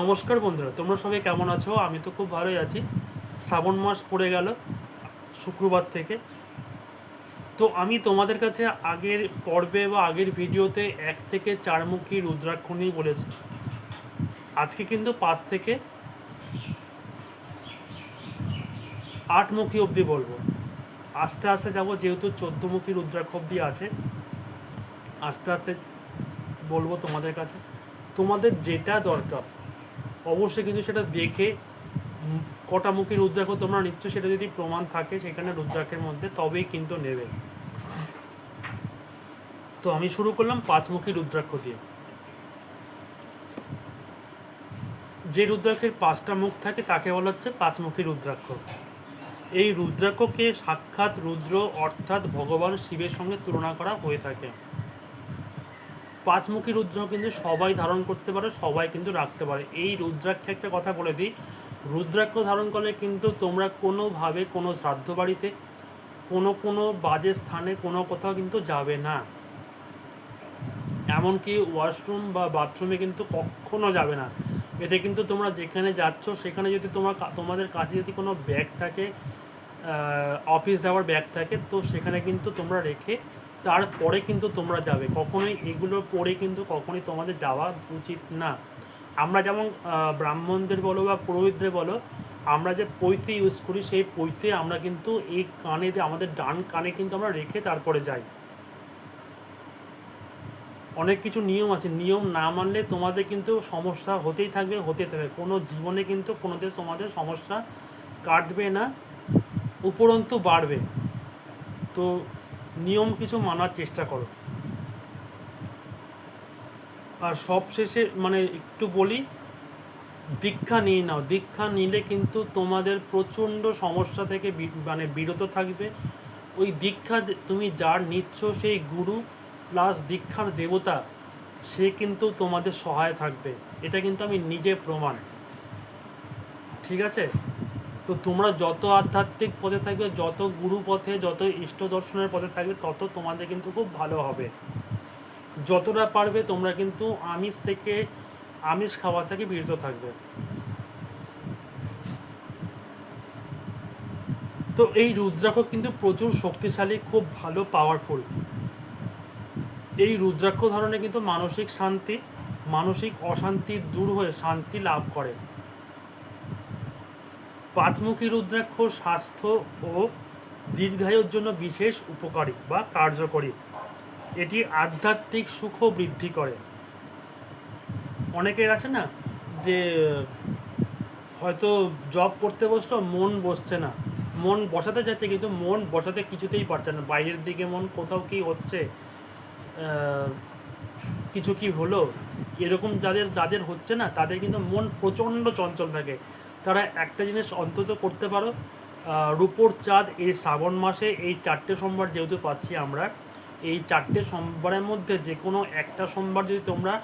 নমস্কার বন্ধুরা, তোমরা সবাই কেমন আছো? আমি তো খুব ভালোই আছি। শ্রাবণ মাস পড়ে গেল, শুক্রবার থেকে। তো আমি তোমাদের কাছে আগের পর্বে বা আগের ভিডিওতে এক থেকে চারমুখী রুদ্রাক্ষ নিয়ে বলেছি। আজকে কিন্তু পাঁচ থেকে আটমুখী অবধি বলব। আস্তে আস্তে যাব, যেহেতু চোদ্দমুখী রুদ্রাক্ষ অবধি আছে। আস্তে আস্তে বলব তোমাদের কাছে। তোমাদের যেটা দরকার অবশ্যই কিন্তু সেটা দেখে কটা মুখী রুদ্রাক্ষ তোমরা নিচ্ছ, সেটা যদি প্রমাণ থাকে সেখানে রুদ্রাক্ষের মধ্যে, তবেই কিন্তু নেবে। তো আমি শুরু করলাম পাঁচমুখী রুদ্রাক্ষ দিয়ে। যে রুদ্রাক্ষের পাঁচটা মুখ থাকে, তাকে বলা হচ্ছে পাঁচমুখী রুদ্রাক্ষ। এই রুদ্রাক্ষকে সাক্ষাৎ রুদ্র অর্থাৎ ভগবান শিবের সঙ্গে তুলনা করা হয়ে থাকে। পাঁচমুখী রুদ্র কিন্তু সবাই ধারণ করতে পারে, সবাই কিন্তু রাখতে পারে। এই রুদ্রাক্ষে একটা কথা বলে দিই, রুদ্রাক্ষ ধারণ করলে কিন্তু তোমরা কোনোভাবে কোনো শ্রাদ্ধ বাড়িতে, কোনো কোনো বাজে স্থানে কোনো কোথাও কিন্তু যাবে না। এমনকি ওয়াশরুম বা বাথরুমে কিন্তু কখনো যাবে না। এটা কিন্তু তোমরা যেখানে যাচ্ছ, সেখানে যদি তোমার তোমাদের কাছে যদি কোনো ব্যাগ থাকে অফিস যাওয়ার ব্যাগ থাকে, তো সেখানে কিন্তু তোমরা রেখে তারপরে কিন্তু তোমরা যাবে। কখনোই এগুলো পরে কিন্তু কখনোই তোমাদের যাওয়া উচিত না। আমরা যেমন ব্রাহ্মণদের বলো বা পুরোহিতদের বলো, আমরা যে পৈতে ইউজ করি, সেই পৈতে আমরা কিন্তু এই কানে আমাদের ডান কানে কিন্তু আমরা রেখে তারপরে যাই। অনেক কিছু নিয়ম আছে। নিয়ম না মানলে তোমাদের কিন্তু সমস্যা হতেই থাকবে হতে থাকবে। কোনো জীবনে কিন্তু কোনোদের তোমাদের সমস্যা কাটবে না, উপরন্তু বাড়বে। তো নিয়ম কিছু মানার চেষ্টা করো। আর সবশেষে মানে একটু বলি, দীক্ষা নিয়ে নাও। দীক্ষা নিলে কিন্তু তোমাদের প্রচণ্ড সমস্যা থেকে মানে বিরত থাকবে। ওই দীক্ষা তুমি যার নিচ্ছ সেই গুরু প্লাস দীক্ষার দেবতা, সে কিন্তু তোমাদের সহায় থাকবে। এটা কিন্তু আমি নিজে প্রমাণ। ঠিক আছে? তো তোমরা যত আধ্যাত্মিক পথে থাকবে, যত গুরু পথে, যত ইষ্ট দর্শনের পথে থাকবে, তত তোমাদের কিন্তু খুব ভালো হবে। যতটা পারবে তোমরা কিন্তু আমিষ থেকে আমিষ খাওয়া থেকে বিরত থাকবে। তো এই রুদ্রাক্ষ কিন্তু প্রচুর শক্তিশালী, খুব ভালো পাওয়ারফুল এই রুদ্রাক্ষ ধরনে কিন্তু মানসিক শান্তি, মানসিক অশান্তি দূর হয়ে শান্তি লাভ করে। পাঁচমুখী রুদ্রাক্ষ স্বাস্থ্য ও দীর্ঘায়ুর জন্য বিশেষ উপকারী বা কার্যকরী। এটি আধ্যাত্মিক সুখ বৃদ্ধি করে। অনেকের আছে না যে, হয়তো জব করতে বসল মন বসছে না। মন বসাতে যাচ্ছে কিন্তু মন বসাতে কিছুতেই পারছে না। বাইরের দিকে মন কোথাও কি হচ্ছে কিছু কি হলো, এরকম যাদের যাদের হচ্ছে না, তাদের কিন্তু মন প্রচণ্ড চঞ্চল থাকে। তারা একটা জিনিস অন্তত করতে পারো রূপোর চাঁদ এই শ্রাবণ মাসে, এই চারটে সোমবার যেহেতু পাচ্ছি আমরা, এই চারটে সোমবারের মধ্যে যে কোনো একটা সোমবার যদি তোমরা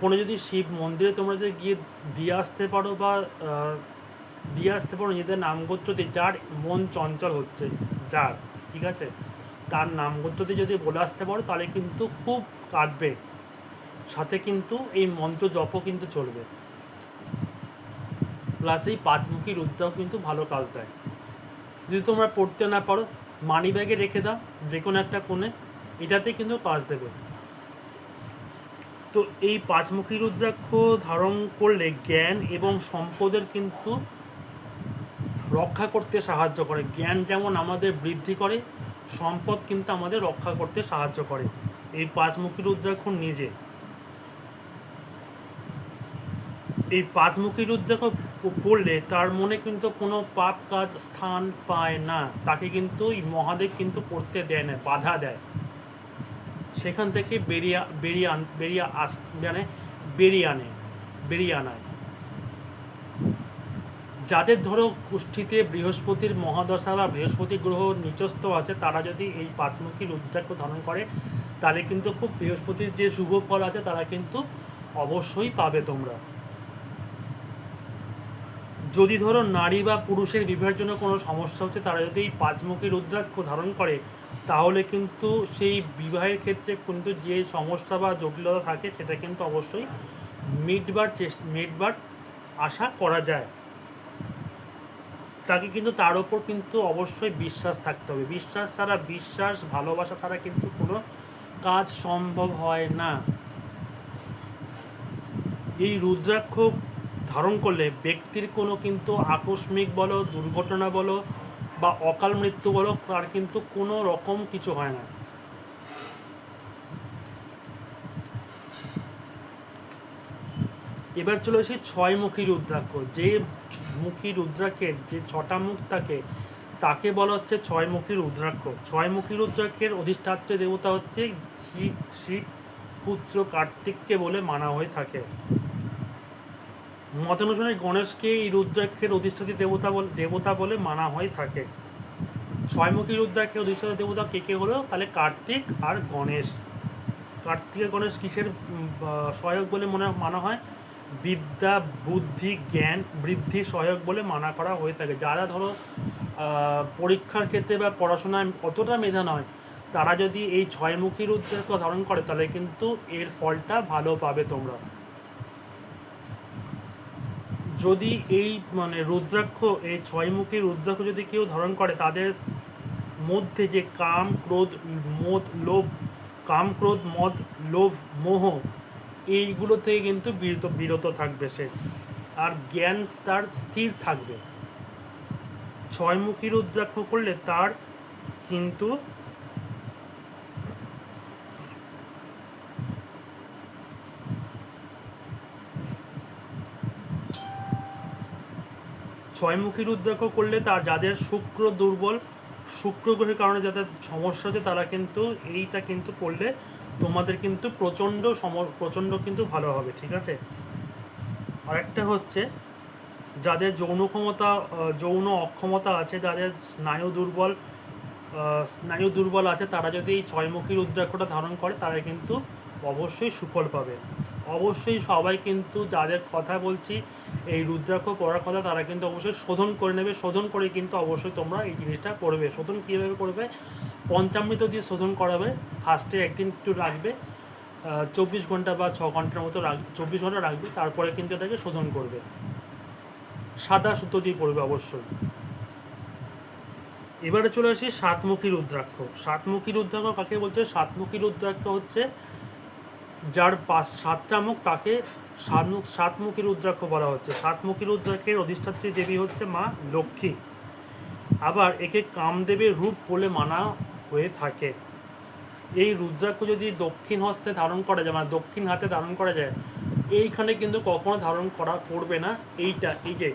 কোনো যদি শিব মন্দিরে তোমরা যদি গিয়ে দিয়ে আসতে পারো বা দিয়ে আসতে পারো নিজেদের নামগোত্র দিয়ে, যার মন চঞ্চল হচ্ছে, যার, ঠিক আছে? তার নামগোত্র দিয়ে যদি বলে আসতে পারো, তাহলে কিন্তু খুব কাটবে সাথে কিন্তু এই মন্ত্র জপও কিন্তু চলবে। প্লাস এই পাঁচমুখী রুদ্রাও কিন্তু ভালো কাজ দেয়। যদি তোমরা পড়তে না পারো মানি ব্যাগে রেখে দাও যে কোনো একটা কোণে, এটাতে কিন্তু কাজ দেবে। তো এই পাঁচমুখী রুদ্রাক্ষ ধারণ করলে জ্ঞান এবং সম্পদের কিন্তু রক্ষা করতে সাহায্য করে। জ্ঞান যেমন আমাদের বৃদ্ধি করে, সম্পদ কিন্তু আমাদের রক্ষা করতে সাহায্য করে। এই পাঁচমুখী রুদ্রাক্ষ নিজে। এই পাঁচমুখী রুদ্রাক্ষ পড়লে তার মনে কিন্তু কোনো পাপ কাজ স্থান পায় না। তাকে কিন্তু এই মহাদেব কিন্তু পড়তে দেয় না, বাধা দেয়। সেখান থেকে বেরিয়ে বেরিয়ে আন বেরিয়ে আস মানে বেরিয়ে আনে, বেরিয়ে আনায়। যাদের ধরো কুষ্ঠিতে বৃহস্পতির মহাদশা বা বৃহস্পতি গ্রহ নিচস্থ আছে, তারা যদি এই পাঁচমুখী রুদ্রাক্ষ ধারণ করে, তাহলে কিন্তু খুব বৃহস্পতির যে শুভ ফল আছে, তারা কিন্তু অবশ্যই পাবে তোমরা। যদি ধরো নারী বা পুরুষের বিবাহের জন্য কোনো সমস্যা হচ্ছে, তারা যদি এই পাঁচমুখী রুদ্রাক্ষ ধারণ করে, তাহলে কিন্তু সেই বিবাহের ক্ষেত্রে কিন্তু যে সমস্যা বা জটিলতা থাকে, সেটা কিন্তু অবশ্যই মিটবার চেষ্টা, মিটবার আশা করা যায়। তাকে কিন্তু তার ওপর কিন্তু অবশ্যই বিশ্বাস থাকতে হবে। বিশ্বাস ছাড়া, বিশ্বাস, ভালোবাসা ছাড়া কিন্তু কোনো কাজ সম্ভব হয় না। এই রুদ্রাক্ষ ধারণ করলে ব্যক্তির কোনো কিন্তু আকস্মিক বলো, দুর্ঘটনা বলো বা অকাল মৃত্যু বলো, তার কিন্তু কোনো রকম কিছু হয় না। এবার চলে আসি ছয়মুখী রুদ্রাক্ষ। যে মুখী রুদ্রাক্ষের যে ছটা মুখ থাকে তাকে বলা হচ্ছে ছয় ছয়মুখী রুদ্রাক্ষ। ছয়মুখী রুদ্রাক্ষের অধিষ্ঠাত্র দেবতা হচ্ছে শিব শিব পুত্র কার্তিককে বলে মানা হয়ে থাকে। মতানুসারে গণেশকে এই রুদ্রাক্ষের অধিষ্ঠাত্রী দেবতা বলে দেবতা বলে মানা হয়ে থাকে। ছয়মুখী রুদ্রাক্ষের অধিষ্ঠাত্রী দেবতা কে কে হলো? তাহলে কার্তিক আর গণেশ। কার্তিক আর গণেশ কিসের সহায়ক বলে মনে, মানা হয়? বিদ্যা, বুদ্ধি, জ্ঞান, বৃদ্ধি সহায়ক বলে মানা করা হয়ে থাকে। যারা ধরো পরীক্ষার ক্ষেত্রে বা পড়াশোনায় অতটা মেধা নয়, তারা যদি এই ছয়মুখী রুদ্রাক্ষ ধারণ করে, তাহলে কিন্তু এর ফলটা ভালো পাবে তোমরা। যদি এই মানে রুদ্রাক্ষ, এই ছয়মুখী রুদ্রাক্ষ যদি কেউ ধারণ করে, তাদের মধ্যে যে কাম, ক্রোধ, মদ, লোভ, কাম, ক্রোধ, মদ, লোভ, মোহ, এইগুলো থেকে কিন্তু বিরত বিরত থাকবে সে। আর জ্ঞান তার স্থির থাকবে। ছয়মুখী রুদ্রাক্ষ করলে তার কিন্তু ছয়মুখী রুদ্রাক্ষ করলে তার যাদের শুক্র দুর্বল, শুক্র গ্রহের কারণে যাদের সমস্যা হচ্ছে তারা কিন্তু এইটা কিন্তু করলে তোমাদের কিন্তু প্রচণ্ড সম প্রচণ্ড কিন্তু ভালো হবে, ঠিক আছে? আরেকটা হচ্ছে, যাদের যৌন ক্ষমতা যৌন অক্ষমতা আছে, যাদের স্নায়ু দুর্বল স্নায়ু দুর্বল আছে, তারা যদি এই ছয়মুখী রুদ্রাক্ষটা ধারণ করে, তারা কিন্তু অবশ্যই সুফল পাবে। অবশ্যই সবাই কিন্তু যাদের কথা বলছি এই রুদ্রাক্ষ পড়ার কথা তারা কিন্তু অবশ্যই শোধন করে নেবে। শোধন করে কিন্তু অবশ্যই তোমরা এই জিনিসটা করবে। শোধন কীভাবে করবে? পঞ্চামৃত দিয়ে শোধন করাবে। ফার্স্টে একদিন একটু রাখবে। চব্বিশ ঘণ্টা বা ছ ঘণ্টার মতো রাখ, চব্বিশ ঘণ্টা রাখবে। তারপরে কিন্তু এটাকে শোধন করবে। সাদা সুতো দিয়ে পড়বে অবশ্যই। এবারে চলে আসি সাতমুখী রুদ্রাক্ষ। সাতমুখী রুদ্রাক্ষ কাকে বলছে? সাতমুখী রুদ্রাক্ষ হচ্ছে যার পাঁচ সাতটা মুখ তাকে সাতমুখ সাতমুখী রুদ্রাক্ষ বলা হচ্ছে। সাতমুখী রুদ্রাক্ষের অধিষ্ঠাত্রী দেবী হচ্ছে মা লক্ষ্মী। আবার একে কামদেবের রূপ বলে মানা হয়ে থাকে। এই রুদ্রাক্ষ যদি দক্ষিণ হস্তে ধারণ করা যায় মানে দক্ষিণ হাতে ধারণ করা যায়, এইখানে কিন্তু কখনো ধারণ করা করবে না। এইটা, এই যে,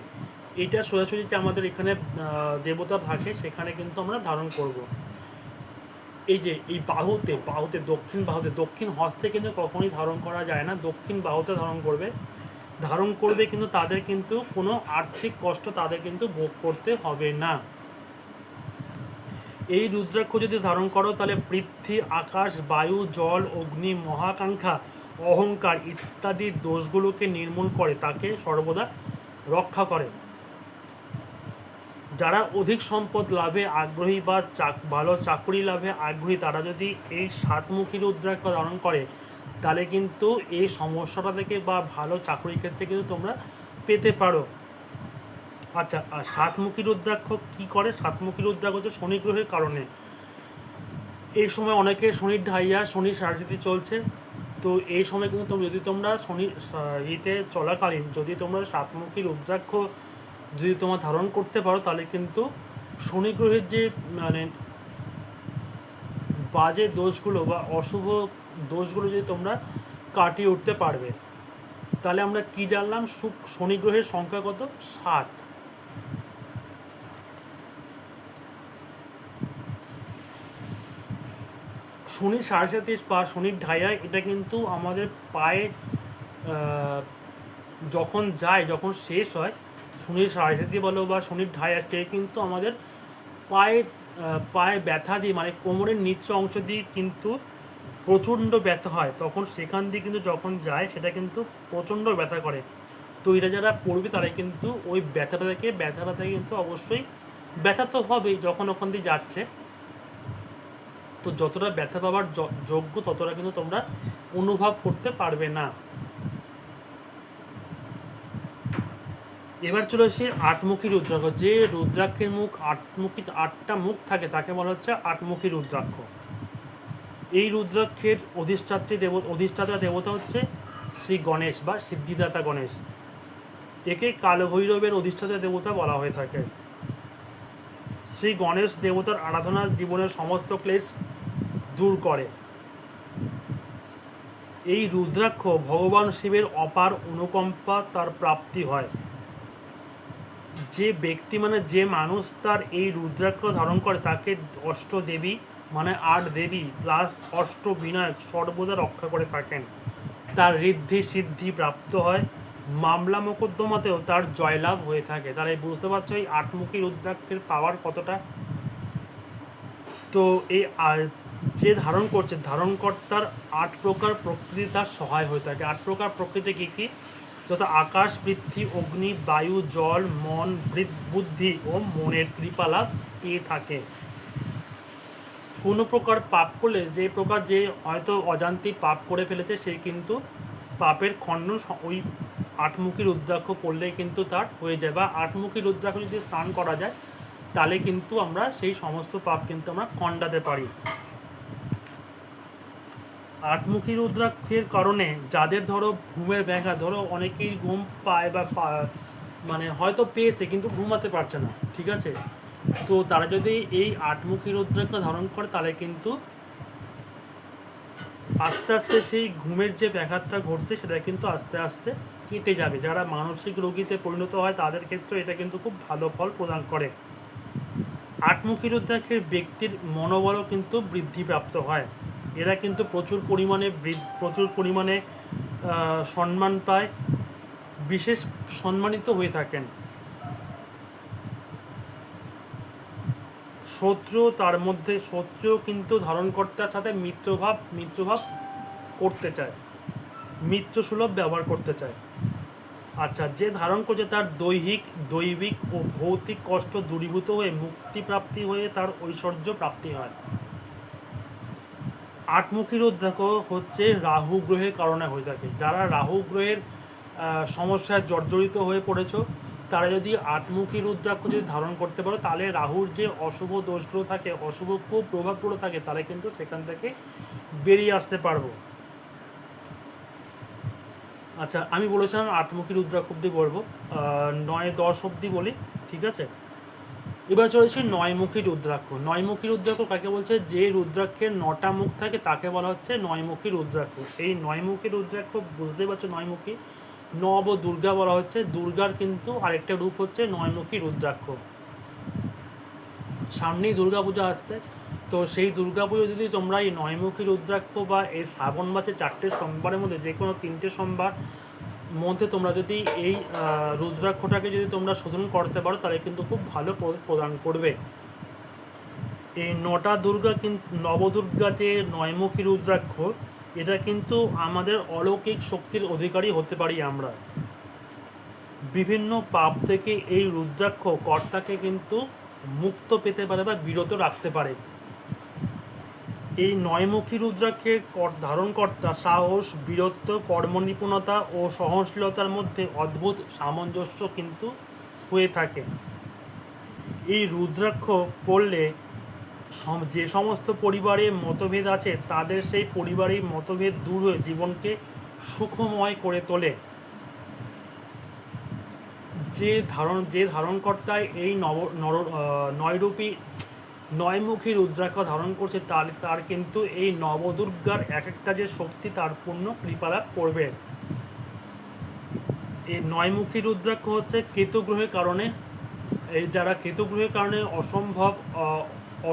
এইটা সোজাসুজি যে আমাদের এখানে দেবতা থাকে, সেখানে কিন্তু আমরা ধারণ করব। এই যে, এই বাহুতে বাহুতে দক্ষিণ বাহুতে দক্ষিণ হস্তে কিন্তু কখনোই ধারণ করা যায় না। দক্ষিণ বাহুতে ধারণ করবে। ধারণ করবে কিন্তু তাদের কিন্তু কোনো আর্থিক কষ্ট তাদের কিন্তু ভোগ করতে হবে না। এই রুদ্রাক্ষ যদি ধারণ করো, তাহলে পৃথ্বী, আকাশ, বায়ু, জল, অগ্নি, মহাকাঙ্ক্ষা, অহংকার ইত্যাদি দোষগুলোকে নির্মূল করে, তাকে সর্বদা রক্ষা করে। যারা অধিক সম্পদ লাভে আগ্রহী বা চাক, ভালো চাকরি লাভে আগ্রহী, তারা যদি এই সাতমুখী রুদ্রাক্ষ ধারণ করে, তাহলে কিন্তু এই সমস্যাটা থেকে বা ভালো চাকরির ক্ষেত্রে কিন্তু তোমরা পেতে পারো। আচ্ছা আর সাতমুখী রুদ্রাক্ষ কী করে? সাতমুখী রুদ্রাক্ষ হচ্ছে শনি গ্রহের কারণে। এই সময় অনেকে শনির ঢাইয়া, শনির সারস্বতী চলছে। তো এই সময় কিন্তু যদি তোমরা শনি ইতে চলাকালীন যদি তোমরা সাতমুখী রুদ্রাক্ষ যদি তোমার ধারণ করতে পারো, তাহলে কিন্তু শনি গ্রহের যে মানে বাজে দোষগুলো বা অশুভ দোষগুলো যদি তোমরা কাটিয়ে উঠতে পারবে, তাহলে আমরা কি জানলাম? শনি গ্রহের সংখ্যা কত? সাত। শনি সাড়ে সাতিশ বা শনির ঢাইয়া এটা কিন্তু আমাদের পায়ে যখন যায়, যখন শেষ হয় শনির সাড়ে বলো বা শনির ঢাইয়া সে কিন্তু আমাদের পায়ে পায়ে ব্যথা দিয়ে মানে কোমরের নিচু অংশ দিয়ে কিন্তু প্রচণ্ড ব্যথা হয়। তখন সেখান দিয়ে কিন্তু যখন যায়, সেটা কিন্তু প্রচণ্ড ব্যথা করে। তো এটা যারা পড়বে তারা কিন্তু ওই ব্যথাটা থেকে ব্যথাটা থেকে কিন্তু অবশ্যই ব্যথা তো হবেই, যখন ওখান দিয়ে যাচ্ছে। তো যতটা ব্যথা পাওয়ার যোগ্য, ততটা কিন্তু তোমরা অনুভব করতে পারবে না। এবার চলে আসি আটমুখী রুদ্রাক্ষ। যে রুদ্রাক্ষের মুখ আটমুখী, আটটা মুখ থাকে তাকে বলা হচ্ছে আটমুখী রুদ্রাক্ষ। এই রুদ্রাক্ষের অধিষ্ঠাত্রী দেব, অধিষ্ঠাতা দেবতা হচ্ছে শ্রী গণেশ বা সিদ্ধিদাতা গণেশ। একে কালভৈরবের অধিষ্ঠাতা দেবতা বলা হয়ে থাকে। শ্রী গণেশ দেবতার আরাধনা জীবনের সমস্ত ক্লেশ দূর করে। এই রুদ্রাক্ষ ভগবান শিবের অপার অনুকম্পা তার প্রাপ্তি হয়। যে ব্যক্তি মানে যে মানুষ তার এই রুদ্রাক্ষ ধারণ করে তাকে অষ্ট দেবী মানে আট দেবী প্লাস অষ্ট বিনায়ক সর্বদা রক্ষা করে থাকেন। তার ঋদ্ধি সিদ্ধি প্রাপ্ত হয়। মামলা মোকদ্দমাতেও তার জয়লাভ হয়ে থাকে। তাহলে বুঝতে পারছ এই আটমুখী রুদ্রাক্ষের পাওয়ার কতটা? তো এই যে ধারণ করছে, ধারণকর্তার আট প্রকার প্রকৃতি তার সহায় হয়ে থাকে। আট প্রকার প্রকৃতি কী কী? যথা আকাশ, পৃথ্বী, অগ্নি, বায়ু, জল, মন বৃদ- বুদ্ধি ও মনের কৃপালাভ পেয়ে থাকে। কোনো প্রকার পাপ করলে যে প্রকার যে হয়তো অজান্তিক পাপ করে ফেলেছে, সে কিন্তু পাপের খণ্ডন স- ওই আটমুখী রুদ্রাক্ষ পড়লেই কিন্তু তার হয়ে যায় বা আটমুখী রুদ্রাক্ষ যদি স্নান করা যায়, তাহলে কিন্তু আমরা সেই সমস্ত পাপ কিন্তু আমরা খণ্ডাতে পারি। আটমুখী রুদ্রাক্ষের কারণে যাদের ধরো ঘুমের ব্যাঘাত, ধরো অনেকেই ঘুম পায় বা মানে হয়তো পেয়েছে কিন্তু ঘুমাতে পারছে না, ঠিক আছে? তো তারা যদি এই আটমুখী রুদ্রাক্ষ ধারণ করে, তাহলে কিন্তু আস্তে আস্তে সেই ঘুমের যে ব্যাঘাতটা ঘটছে, সেটা কিন্তু আস্তে আস্তে কেটে যাবে। যারা মানসিক রোগীতে পরিণত হয়, তাদের ক্ষেত্রে এটা কিন্তু খুব ভালো ফল প্রদান করে। আটমুখী রুদ্রাক্ষের ব্যক্তির মনোবলও কিন্তু বৃদ্ধিপ্রাপ্ত হয়। এরা কিন্তু প্রচুর পরিমাণে প্রচুর পরিমাণে সম্মান পায়, বিশেষ সম্মানিত হয়ে থাকেন। শত্রু তার মধ্যে শত্রু কিন্তু ধারণকর্তার সাথে মিত্রভাব মিত্রভাব করতে চায়। মিত্র সুলভ ব্যবহার করতে চায়। আচ্ছা যে ধারণ করছে তার দৈহিক, দৈবিক ও ভৌতিক কষ্ট দূরীভূত হয়ে মুক্তিপ্রাপ্তি হয়ে তার ঐশ্বর্য প্রাপ্তি হয়। আটমুখী রুদ্রাক্ষ হচ্ছে রাহু গ্রহের কারণে হয়ে থাকে। যারা রাহু গ্রহের সমস্যায় জর্জরিত হয়ে পড়েছ, তারা যদি আটমুখী রুদ্রাক্ষ যদি ধারণ করতে পারো, তাহলে রাহুর যে অশুভ দোষগুলো থাকে, অশুভ খুব প্রভাবগুলো থাকে, তাহলে কিন্তু সেখান থেকে বেরিয়ে আসতে পারব। আচ্ছা আমি বলেছিলাম আটমুখী রুদ্রাক্ষ অব্দি বলব নয় দশ অব্দি বলি, ঠিক আছে? এবার চলেছি নয়মুখী রুদ্রাক্ষ। নয়মুখী রুদ্রাক্ষ কাকে বলছে? যে রুদ্রাক্ষের নটা মুখ থাকে তাকে বলা হচ্ছে নয়মুখী রুদ্রাক্ষ। এই নয়মুখী রুদ্রাক্ষ বুঝতেই পারছ নয়মুখী? নব দুর্গা বলা হচ্ছে। দুর্গার কিন্তু আরেকটা রূপ হচ্ছে নয়মুখী রুদ্রাক্ষ। সামনেই দুর্গাপূজা আসছে। তো সেই দুর্গাপুজো যদি তোমরা এই নয়মুখী রুদ্রাক্ষ বা এই শ্রাবণ মাসে চারটে সোমবারের মধ্যে যে কোনো তিনটে সোমবার মধ্যে তোমরা যদি এই রুদ্রাক্ষটাকে যদি তোমরা শোধন করতে পারো, তাহলে কিন্তু খুব ভালো প্র- প্রদান করবে। এই নটা দুর্গা কিন্তু নবদুর্গা যে নয়মুখী রুদ্রাক্ষ, এটা কিন্তু আমাদের অলৌকিক শক্তির অধিকারী হতে পারি আমরা। বিভিন্ন পাপ থেকে এই রুদ্রাক্ষ কর্তাকে কিন্তু মুক্ত পেতে পারে বা বিরত রাখতে পারে। এই নয়মুখী রুদ্রাক্ষের কর- ধারণকর্তা সাহস, বীরত্ব, কর্মনিপুণতা ও সহনশীলতার মধ্যে অদ্ভুত সামঞ্জস্য কিন্তু হয়ে থাকে। এই রুদ্রাক্ষ পড়লে যে সমস্ত পরিবারে মতভেদ আছে, তাদের সেই পরিবারের মতভেদ দূর হয়ে জীবনকে সুখময় করে তোলে। যে ধারণ যে ধারণকর্তায় এই নব নর নয়রূপী নয়মুখী রুদ্রাক্ষ ধারণ করছে তার তার কিন্তু এই নবদুর্গার এক একটা যে শক্তি তার পূর্ণ কৃপালাভ করবে। এই নয়মুখী রুদ্রাক্ষ হচ্ছে কেতু গ্রহের কারণে, এই যারা কেতু গ্রহের কারণে অসম্ভব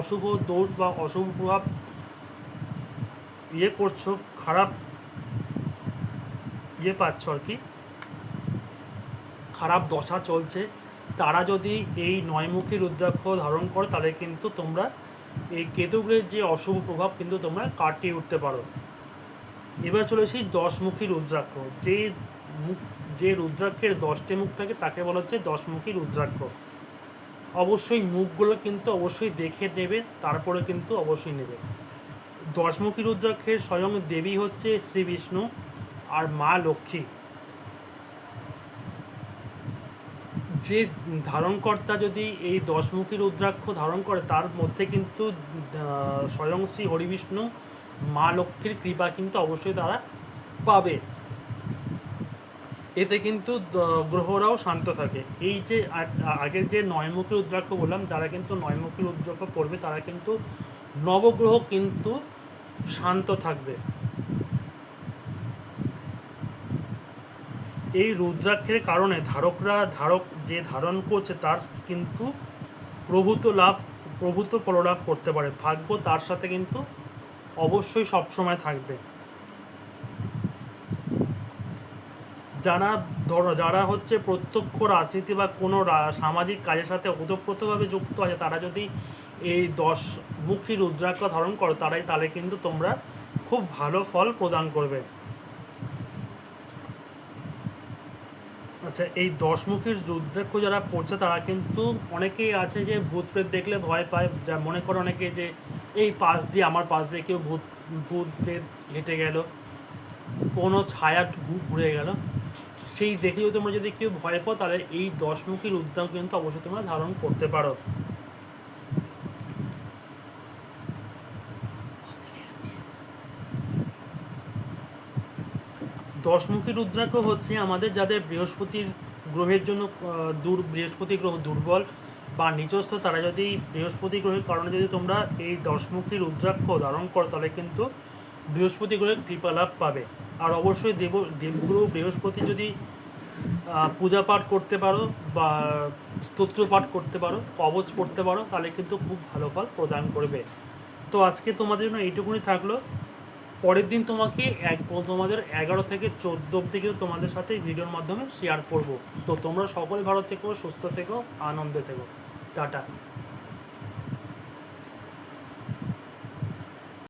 অশুভ দোষ বা অশুভ প্রভাব ইয়ে করছ, খারাপ ইয়ে পাচ্ছ আর কি, খারাপ দশা চলছে তারা যদি এই নয়মুখী রুদ্রাক্ষ ধারণ করে, তাহলে কিন্তু তোমরা এই কেতুগ্রহের যে অশুভ প্রভাব কিন্তু তোমরা কাটিয়ে উঠতে পারো। এবার চলেছি দশমুখী রুদ্রাক্ষ। যে মুখ, যে রুদ্রাক্ষের দশটি মুখ থাকে, তাকে বলা হচ্ছে দশমুখী রুদ্রাক্ষ। অবশ্যই মুখগুলো কিন্তু অবশ্যই দেখে নেবে, তারপরে কিন্তু অবশ্যই নেবে। দশমুখী রুদ্রাক্ষের স্বয়ং দেবী হচ্ছে শ্রী বিষ্ণু আর মা লক্ষ্মী। যে ধারণকর্তা যদি এই দশমুখী রুদ্রাক্ষ ধারণ করে, তার মধ্যে কিন্তু স্বয়ং শ্রী হরিবিষ্ণু, মা লক্ষ্মীর কৃপা কিন্তু অবশ্যই তারা পাবে। এতে কিন্তু গ্রহরাও শান্ত থাকে। এই যে আগের যে নয়মুখী রুদ্রাক্ষ বললাম, যারা কিন্তু নয়মুখী রুদ্রাক্ষ পড়বে, তারা কিন্তু নবগ্রহ কিন্তু শান্ত থাকবে। এই রুদ্রাক্ষের কারণে ধারকরা, ধারক যে ধারণ করছে তার কিন্তু প্রভূত লাভ, প্রভূত ফললাভ করতে পারে। ভাগ্য তার সাথে কিন্তু অবশ্যই সবসময় থাকবে। যারা ধরো, যারা হচ্ছে প্রত্যক্ষ রাজনীতি বা কোনো সামাজিক কাজের সাথে ওতপ্রোতভাবে যুক্ত আছে, তারা যদি এই দশ মুখী রুদ্রাক্ষ ধারণ করো, তারাই তাহলে কিন্তু তোমরা খুব ভালো ফল প্রদান করবে। আচ্ছা এই দশমুখীর রুদ্রাক্ষ যারা পড়ছে, তারা কিন্তু অনেকেই আছে যে ভূত প্রেত দেখলে ভয় পায়। যা মনে করে অনেকে যে, এই পাশ দিয়ে, আমার পাশ দিয়ে কেউ ভূত ভূত প্রেত হেঁটে গেল। কোনো ছায়া ঘুরে গেল। সেই দেখেও তোমরা যদি কেউ ভয় পাও, তাহলে এই দশমুখীর রুদ্রাক্ষ কিন্তু অবশ্যই তোমরা ধারণ করতে পারো। দশমুখী রুদ্রাক্ষ হচ্ছে আমাদের যাদের বৃহস্পতির গ্রহের জন্য দূর, বৃহস্পতি গ্রহ দুর্বল বা নিচস্থ, তারা যদি বৃহস্পতি গ্রহের কারণে যদি তোমরা এই দশমুখী রুদ্রাক্ষ ধারণ করো, তাহলে কিন্তু বৃহস্পতি গ্রহের কৃপালাভ পাবে। আর অবশ্যই দেব, দেবগুরু বৃহস্পতি যদি পূজা পাঠ করতে পারো বা স্তোত্র পাঠ করতে পারো, কবচ পড়তে পারো, তাহলে কিন্তু খুব ভালো ফল প্রদান করবে। তো আজকে তোমাদের জন্য এইটুকুনি থাকল। পরের দিন তোমাকে এক তোমাদের এগারো থেকে চোদ্দ অব্দি কিন্তু তোমাদের সাথে ভিডিওর মাধ্যমে শেয়ার করব। তো তোমরা সকল ভালো থেকো, সুস্থ থেকো, আনন্দে থেকো। টাটা।